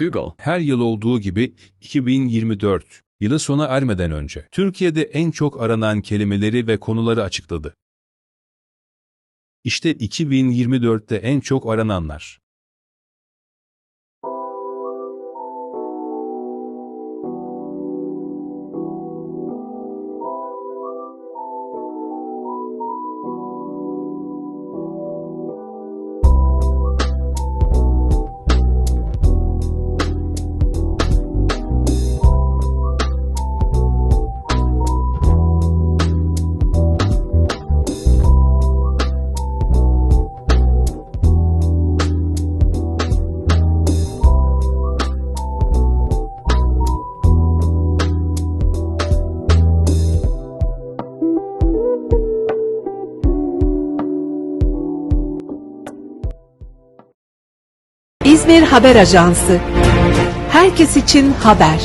Google. Her yıl olduğu gibi 2024 yılı sona ermeden önce Türkiye'de en çok aranan kelimeleri ve konuları açıkladı. İşte 2024'te en çok arananlar. İzmir Haber Ajansı. Herkes için haber.